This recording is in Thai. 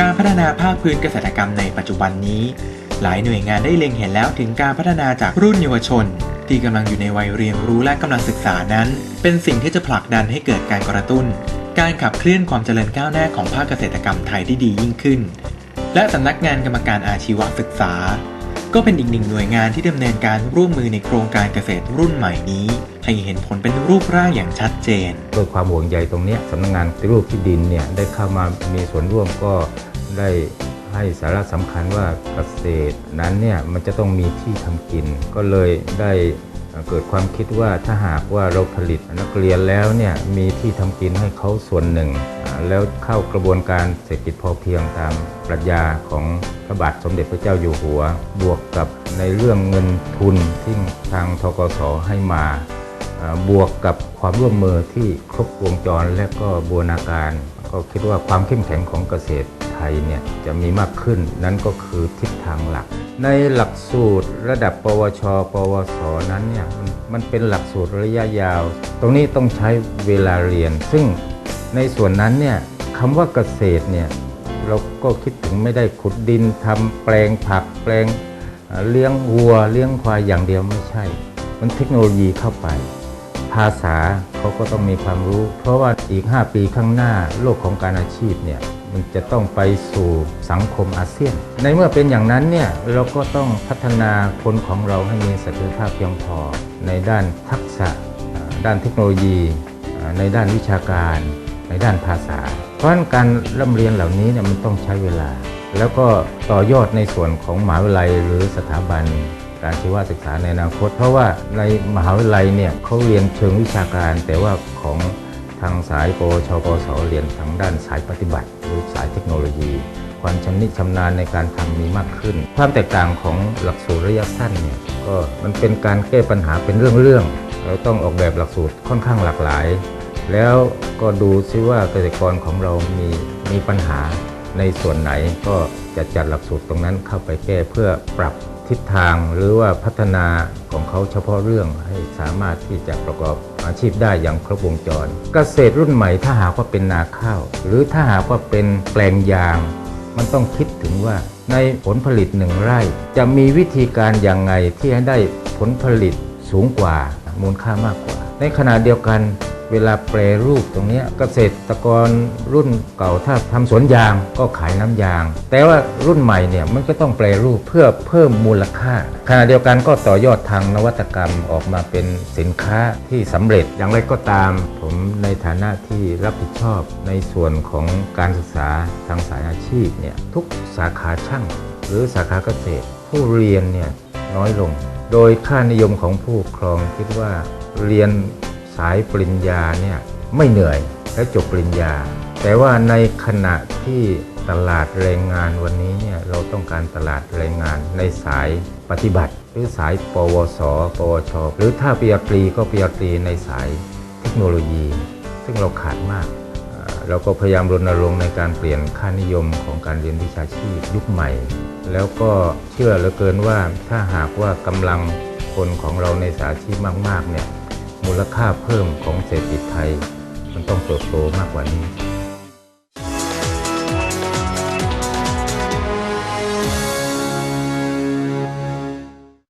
การพัฒนาภาคพื้นเกษตรกรรมในปัจจุบันนี้ หลายหน่วยงานได้เล็งเห็นแล้วถึงการพัฒนาจากรุ่นเยาวชน ที่กำลังอยู่ในวัยเรียนรู้และกำลังศึกษานั้น เป็นสิ่งที่จะผลักดันให้เกิดการกระตุ้น การขับเคลื่อนความเจริญก้าวหน้าของภาคเกษตรกรรมไทยที่ดียิ่งขึ้น และสำนักงานกรรมการอาชีวศึกษา ก็เป็นอีกหนึ่งหน่วยงานที่ดำเนินการร่วมมือในโครงการเกษตรรุ่นใหม่นี้ให้เห็นผลเป็นรูปร่างอย่างชัดเจน ด้วยความห่วงใยตรงนี้สำนักงานปฏิรูปที่ดินเนี่ยได้เข้ามามีส่วนร่วมก็ ได้ให้สาระสำคัญว่าเกษตรนั้นเนี่ยมันจะต้องมีที่ทำกิน ก็เลยได้เกิดความคิดว่าถ้าหากว่าเราผลิตนักเรียนแล้วเนี่ยมีที่ทำกินให้เขาส่วนหนึ่ง แล้วเข้ากระบวนการเศรษฐกิจพอเพียงตามปรัชญาของพระบาทสมเด็จพระเจ้าอยู่หัว บวกกับในเรื่องเงินทุนที่ทางทกสให้มาบวกกับความร่วมมือที่ครบวงจรและก็บูรณาการ ก็คิดว่าความเข้มแข็งของเกษตร ทยเนี่ยจะมีมากขึ้นนั่นก็คือทิศทางหลัก ในหลักสูตรระดับ ปวช ปวส นั้นเนี่ยมันมันเป็นหลักสูตรระยะยาว ตรงนี้ต้องใช้เวลาเรียน ซึ่งในส่วนนั้นเนี่ยคำว่าเกษตรเนี่ยเราก็คิดถึงไม่ได้ขุดดินทำแปลงผักแปลงเลี้ยงวัวเลี้ยงควายอย่างเดียวไม่ใช่ มันเทคโนโลยีเข้าไป ภาษาเขาก็ต้องมีความรู้ เพราะว่าอีก 5 ปีข้างหน้าโลกของการอาชีพเนี่ย มันจะต้องไปสู่สังคมอาเซียน ในเมื่อเป็นอย่างนั้นเนี่ยเราก็ต้องพัฒนาคนของเราให้มีศักยภาพเพียงพอ ในด้านทักษะ ด้านเทคโนโลยี ในด้านวิชาการ ในด้านภาษา เพราะนั้นการร่ำเรียนเหล่านี้เนี่ยมันต้องใช้เวลา แล้วก็ต่อยอดในส่วนของมหาวิทยาลัยหรือสถาบันการชีวศึกษาในอนาคต เพราะว่าในมหาวิทยาลัยเนี่ยเขาเรียนเชิงวิชาการแต่ว่าของ ทางสายปวชปสเรียนทางด้านสายปฏิบัติ หรือสายเทคโนโลยี ความชำนิชำนาญในการทำมีมากขึ้น ความแตกต่างของหลักสูตรระยะสั้นเนี่ยก็มันเป็นการแก้ปัญหาเป็นเรื่องๆเราต้องออกแบบหลักสูตรค่อนข้างหลากหลาย แล้วก็ดูซิว่าเกษตรกรของเรามีมีปัญหาในส่วนไหนก็จะจัดหลักสูตรตรงนั้นเข้าไปแก้เพื่อปรับ ทิศทางหรือว่าพัฒนาของเขาเฉพาะเรื่องให้สามารถที่จะประกอบอาชีพได้อย่างครบวงจร เกษตรรุ่นใหม่ถ้าหากว่าเป็นนาข้าว หรือถ้าหากว่าเป็นแปลงยาง มันต้องคิดถึงว่าในผลผลิตหนึ่งไร่ จะมีวิธีการอย่างไงที่ให้ได้ผลผลิตสูงกว่ามูลค่ามากกว่า ในขณะเดียวกัน เวลาแปรรูปตรงนี้เกษตรกรรุ่นเก่าถ้าทำสวนยางก็ขายน้ำยาง แต่ว่ารุ่นใหม่เนี่ยมันก็ต้องแปรรูปเพื่อเพิ่มมูลค่าขณะเดียวกันก็ต่อยอดทางนวัตกรรมออกมาเป็นสินค้าที่สำเร็จอย่างไรก็ตาม ผมในฐานะที่รับผิดชอบในส่วนของการศึกษาทางสายอาชีพเนี่ยทุกสาขาช่าง หรือสาขาเกษตร ผู้เรียนเนี่ยน้อยลง โดยค่านิยมของผู้ครองคิดว่าเรียนายปริญญาเนี่ยไม่เหนื่อยและจบปริญญา แต่ว่าในขณะที่ตลาดแรงงานวันนี้เนี่ยเราต้องการตลาดแรงงานในสายปฏิบัติ หรือสายปวส ปวช หรือถ้าปริญญาตรีก็ปริญญาตรีในสายเทคโนโลยี ซึ่งเราขาดมากเราก็พยายามรณรงค์ในการเปลี่ยนค่านิยมของการเรียนวิชาชีพยุคใหม่ แล้วก็เชื่อเหลือเกินว่าถ้าหากว่ากำลังคนของเราในสายอาชีพมากๆเนี่ย มูลค่าเพิ่มของเศรษฐกิจไทย มันต้องเติบโตมากกว่านี้